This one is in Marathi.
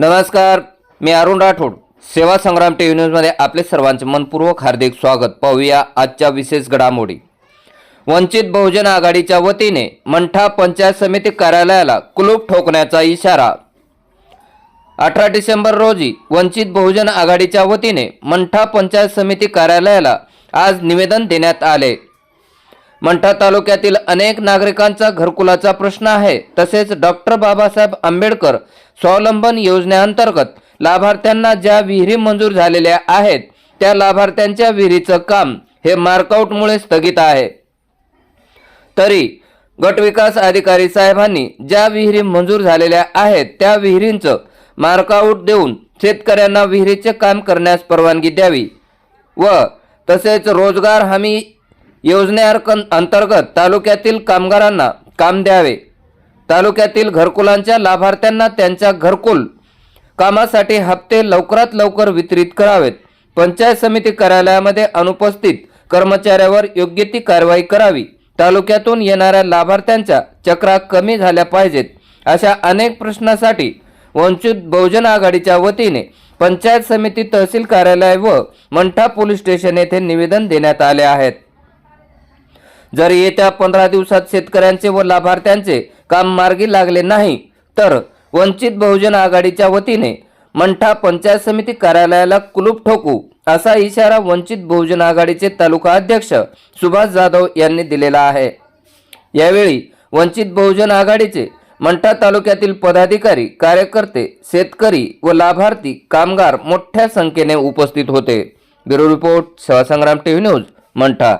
नमस्कार मी अरुण राठोड. सेवा संग्राम टी व्ही न्यूजमध्ये आपले सर्वांचे मनपूर्वक हार्दिक स्वागत. पाहूया आजच्या विशेष घडामोडी. वंचित बहुजन आघाडीच्या वतीने मंठा पंचायत समिती कार्यालयाला कुलूप ठोकण्याचा इशारा. अठरा डिसेंबर रोजी वंचित बहुजन आघाडीच्या वतीने मंठा पंचायत समिती कार्यालयाला आज निवेदन देण्यात आले. मंठा तालुक्यातील अनेक नागरिकांचा घरकुलाचा प्रश्न आहे. तसेच डॉक्टर बाबासाहेब आंबेडकर स्वावलंबन योजनेअंतर्गत लाभार्थ्यांना ज्या विहिरी मंजूर झालेल्या आहेत त्या लाभार्थ्यांच्या विहिरीचं काम हे मार्कआउटमुळे स्थगित आहे. तरी गटविकास अधिकारी साहेबांनी ज्या विहिरी मंजूर झालेल्या आहेत त्या विहिरींचं मार्कआउट देऊन शेतकऱ्यांना विहिरीचे काम करण्यास परवानगी द्यावी व तसेच रोजगार हमी योजनेअर्कं- अंतर्गत तालुक्यातील कामगारांना काम द्यावे. तालुक्यातील घरकुलांच्या लाभार्थ्यांना त्यांच्या घरकुल कामासाठी हप्ते लवकरात लवकर वितरित करावेत. पंचायत समिती कार्यालयामध्ये अनुपस्थित कर्मचाऱ्यावर योग्य ती कारवाई करावी. तालुक्यातून येणाऱ्या लाभार्थ्यांच्या चक्रा कमी झाल्या पाहिजेत अशा अनेक प्रश्नासाठी वंचित बहुजन आघाडीच्या वतीने पंचायत समिती तहसील कार्यालय व मंठा पोलीस स्टेशन येथे निवेदन देण्यात आले आहेत. जर येत्या पंधरा दिवसात शेतकऱ्यांचे व लाभार्थ्यांचे काम मार्गी लागले नाही तर वंचित बहुजन आघाडीच्या वतीने मंठा पंचायत समिती कार्यालयाला कुलूप ठोकू असा इशारा वंचित बहुजन आघाडीचे तालुका अध्यक्ष सुभाष जाधव यांनी दिलेला आहे. यावेळी वंचित बहुजन आघाडीचे मंठा तालुक्यातील पदाधिकारी कार्यकर्ते शेतकरी व लाभार्थी कामगार मोठ्या संख्येने उपस्थित होते. Bureau report Sevasangram TV news Mantha.